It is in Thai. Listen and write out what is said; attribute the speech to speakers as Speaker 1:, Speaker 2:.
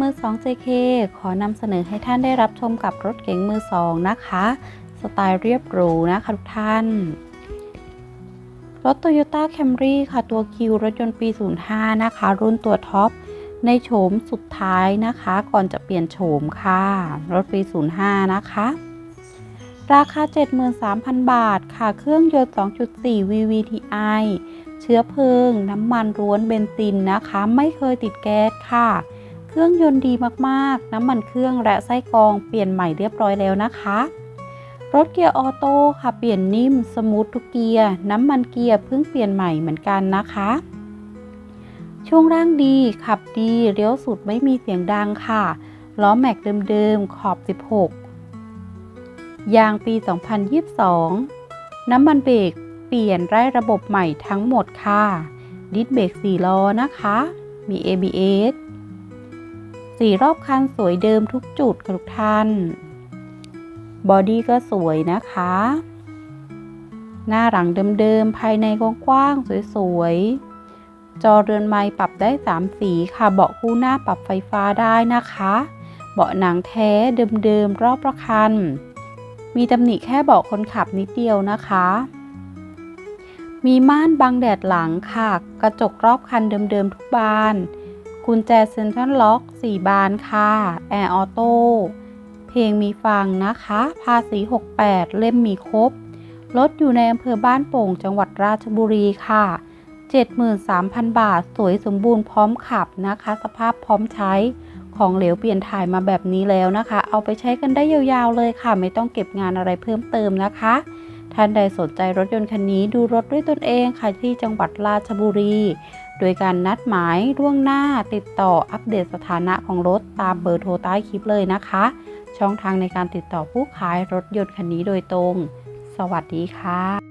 Speaker 1: มือ2 JK ขอนำเสนอให้ท่านได้รับชมกับรถเก๋งมือ2นะคะ สไตล์เรียบหรูนะคะทุกท่าน รถ Toyota Camry ค่ะตัวคิวรถยนต์ปี 05 นะคะ รุ่นตัวท็อปในโฉมสุดท้ายนะคะ ก่อนจะเปลี่ยนโฉมค่ะ รถปี 05 นะคะ ราคา 73,000 บาทค่ะ เครื่องยนต์ 2.4 VVTi เชื้อเพลิง น้ำมันร้วนเบนซินนะคะ ไม่เคยติดแก๊สค่ะ เครื่องยนต์ดีมากๆ น้ำมันเครื่องและไส้กรองเปลี่ยนใหม่เรียบร้อยแล้วนะคะ รถเกียร์ออโต้ค่ะเปลี่ยนนิ่มสมูททุกเกียร์ น้ำมันเกียร์เพิ่งเปลี่ยนใหม่เหมือนกันนะคะ ช่วงร่างดีขับดีเลี้ยวสุดไม่มีเสียงดังค่ะ ล้อแม็กเดิมๆขอบ 16 ยางปี 2022 น้ำมันเบรกเปลี่ยนไร้ระบบใหม่ทั้งหมดค่ะ ดิสเบรก4ล้อนะคะ มี ABS สีรอบคันสวยเดิมทุกจุดทุกท่าน บอดี้ก็สวยนะคะ หน้าหลังเดิมๆ ภายในกว้างๆ สวยๆ จอเรือนไม้ปรับได้ 3 สีค่ะ เบาะคู่หน้าปรับไฟฟ้าได้นะคะ เบาะหนังแท้เดิมๆ รอบประคัน มีตำหนิแค่เบาะคนขับนิดเดียวนะคะมีม่านบังแดดหลังค่ะ กระจกรอบคันเดิมๆทุกบาน กุญแจเซ็นทรัลล็อก 4 บานค่ะ แอร์ออโต้ เพลงมีฟังนะคะ ภาษี 68 เล่มมีครบ รถอยู่ในอำเภอบ้านโป่ง จังหวัดราชบุรีค่ะ 73,000 บาท สวยสมบูรณ์พร้อมขับนะคะ สภาพพร้อมใช้ ของเหลวเปลี่ยนถ่ายมาแบบนี้แล้วนะคะ เอาไปใช้กันได้ยาวๆเลยค่ะ ไม่ต้องเก็บงานอะไรเพิ่มเติมนะคะ ท่านใดสนใจรถยนต์คันนี้ดูรถด้วยตนเองค่ะที่จังหวัดราชบุรี โดยการนัดหมายล่วงหน้าติดต่ออัปเดตสถานะของรถตามเบอร์โทรใต้คลิปเลยนะคะ ช่องทางในการติดต่อผู้ขายรถยนต์คันนี้โดยตรง สวัสดีค่ะ